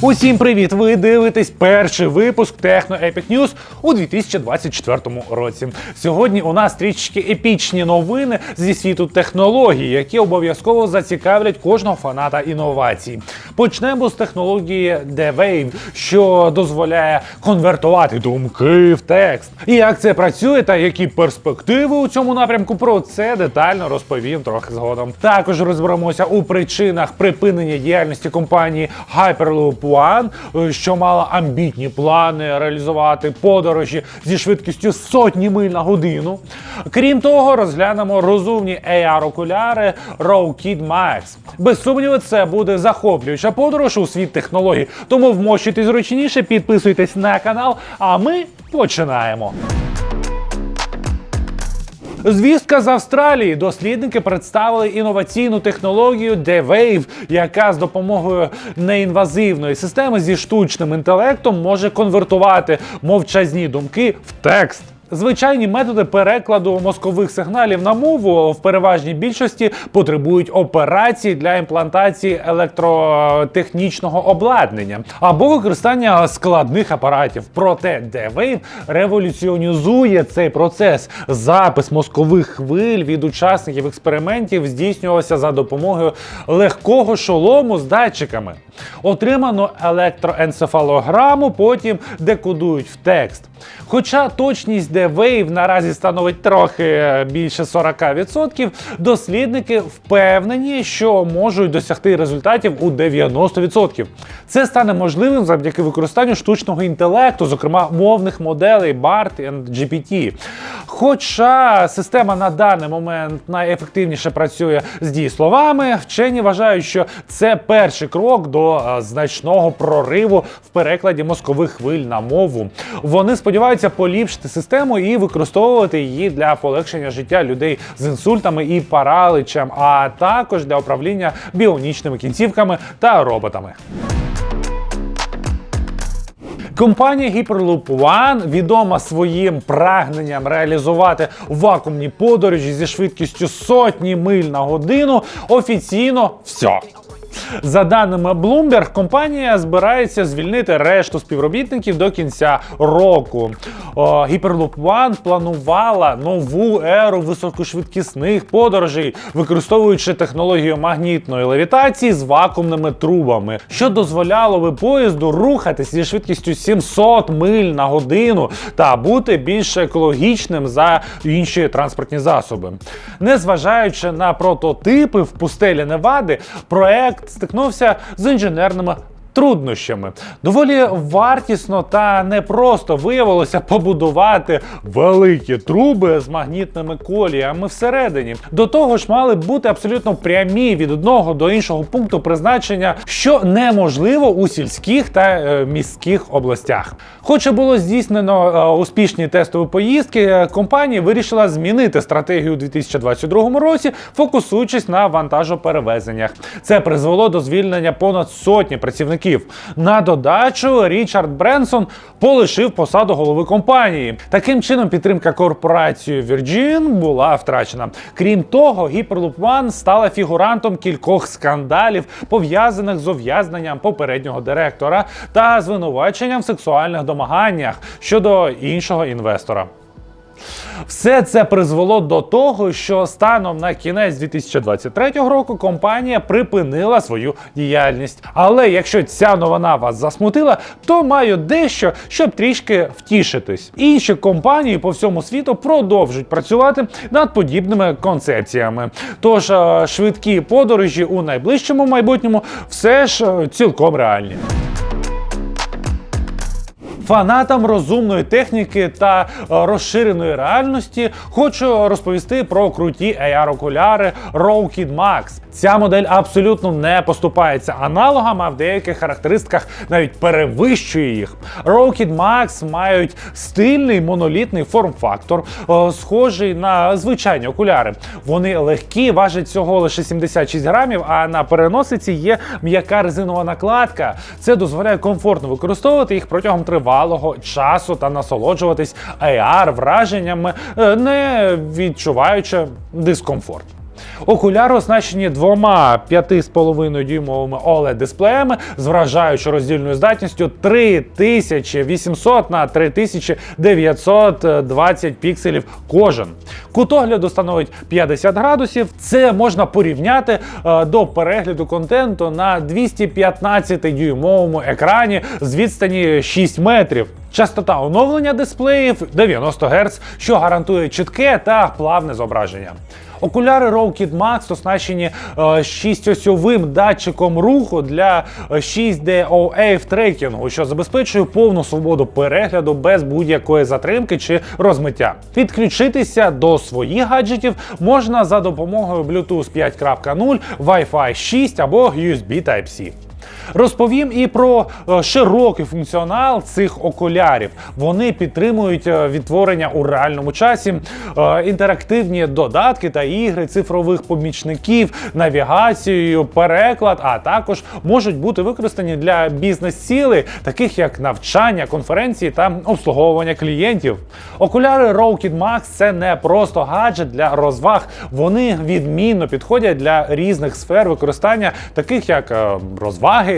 Усім привіт! Ви дивитесь перший випуск Техно Epic News у 2024 році. Сьогодні у нас трішки епічні новини зі світу технологій, які обов'язково зацікавлять кожного фаната інновацій. Почнемо з технології D-Wave, що дозволяє конвертувати думки в текст. І як це працює, та які перспективи у цьому напрямку, про це детально розповім трохи згодом. Також розберемося у причинах припинення діяльності компанії Hyperloop One, е, що мала амбітні плани реалізувати подорожі зі швидкістю сотні миль на годину. Крім того, розглянемо розумні AR-окуляри RowKid Max. Без сумніву, це буде захоплююча подорож у світ технологій. Тому вмощуйтесь зручніше, підписуйтесь на канал, а ми починаємо. Звістка з Австралії. Дослідники представили інноваційну технологію D-Wave, яка з допомогою неінвазивної системи зі штучним інтелектом може конвертувати мовчазні думки в текст. Звичайні методи перекладу мозкових сигналів на мову в переважній більшості потребують операцій для імплантації електротехнічного обладнання або використання складних апаратів. Проте D-Wave революціонізує цей процес. Запис мозкових хвиль від учасників експериментів здійснювався за допомогою легкого шолому з датчиками. Отриману електроенцефалограму потім декодують в текст. Хоча точність D-Wave наразі становить трохи більше 40%, дослідники впевнені, що можуть досягти результатів у 90%. Це стане можливим завдяки використанню штучного інтелекту, зокрема мовних моделей BART і GPT. Хоча система на даний момент найефективніше працює з дієсловами, вчені вважають, що це перший крок до е, значного прориву в перекладі мозкових хвиль на мову. Вони сподіваються поліпшити систему і використовувати її для полегшення життя людей з інсультами і параличем, а також для управління біонічними кінцівками та роботами. Компанія Hyperloop One відома своїм прагненням реалізувати вакуумні подорожі зі швидкістю сотні миль на годину. Офіційно все. За даними Bloomberg, компанія збирається звільнити решту співробітників до кінця року. О, Hyperloop One планувала нову еру високошвидкісних подорожей, використовуючи технологію магнітної левітації з вакуумними трубами, що дозволяло би поїзду рухатись зі швидкістю 700 миль на годину та бути більш екологічним за інші транспортні засоби. Незважаючи на прототипи в пустелі Невади, проект стикнувся з інженерними. Труднощами доволі вартісно та непросто виявилося побудувати великі труби з магнітними коліями всередині. До того ж, мали бути абсолютно прямі від одного до іншого пункту призначення, що неможливо у сільських та е, міських областях. Хоч і було здійснено е, успішні тестові поїздки, компанія вирішила змінити стратегію у 2022 році, фокусуючись на вантажоперевезеннях. Це призвело до звільнення понад сотні працівників. На додачу Річард Бренсон полишив посаду голови компанії. Таким чином, підтримка корпорації Virgin була втрачена. Крім того, One стала фігурантом кількох скандалів, пов'язаних з ув'язненням попереднього директора та звинуваченням в сексуальних домаганнях щодо іншого інвестора. Все це призвело до того, що станом на кінець 2023 року компанія припинила свою діяльність. Але якщо ця новина вас засмутила, то маю дещо, щоб трішки втішитись. Інші компанії по всьому світу продовжують працювати над подібними концепціями. Тож е, швидкі подорожі у найближчому майбутньому все ж е, цілком реальні. Фанатам розумної техніки та е, розширеної реальності хочу розповісти про круті AR-окуляри RowKid Max. Ця модель абсолютно не поступається аналогам, а в деяких характеристиках навіть перевищує їх. RowKid Max мають стильний монолітний форм-фактор, е, схожий на звичайні окуляри. Вони легкі, важать всього лише 76 грамів, а на переносиці є м'яка резинова накладка. Це дозволяє комфортно використовувати їх протягом тривалого часу та насолоджуватись AR враженнями, е, не відчуваючи дискомфорт. Окуляри оснащені двома 5,5 дюймовими oled дисплеями з вражаючою роздільною здатністю 3800 на 3920 пікселів кожен. Кут огляду становить 50 градусів. Це можна порівняти е, до перегляду контенту на 215 дюймовому екрані з відстані 6 метрів. Частота оновлення дисплеїв 90 Гц, що гарантує чітке та плавне зображення. Окуляри RowKit Max оснащені 6-осьовим датчиком руху для 6D OAV трекінгу, що забезпечує повну свободу перегляду без будь-якої затримки чи розмиття. Підключитися до своїх гаджетів можна за допомогою Bluetooth 5.0, Wi-Fi 6 або USB Type-C. Розповім і про е, широкий функціонал цих окулярів. Вони підтримують е, відтворення у реальному часі, е, інтерактивні додатки та ігри, цифрових помічників, навігацію, переклад, а також можуть бути використані для бізнес-цілей, таких як навчання, конференції та обслуговування клієнтів. Окуляри RowKit Max це не просто гаджет для розваг. Вони відмінно підходять для різних сфер використання, таких як е,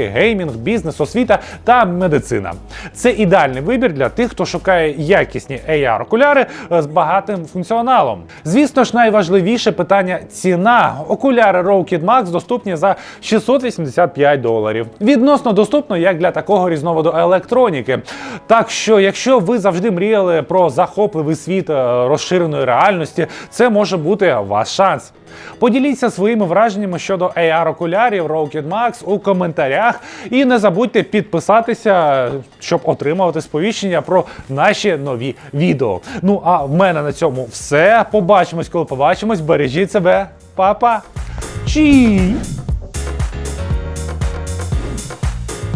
розваги, геймінг, бізнес, освіта та медицина. Це ідеальний вибір для тих, хто шукає якісні AR-окуляри з багатим функціоналом. Звісно ж, найважливіше питання ціна. Окуляри RowKit Max доступні за 685 доларів. Відносно доступно як для такого різновиду електроніки. Так що, якщо ви завжди мріяли про захопливий світ е, розширеної реальності, це може бути ваш шанс. Поділіться своїми враженнями щодо AR-окулярів RowKit Max у коментарях. І не забудьте підписатися, щоб отримувати сповіщення про наші нові відео. Ну а в мене на цьому все. Побачимось, коли побачимось. Бережіть себе, Па-па!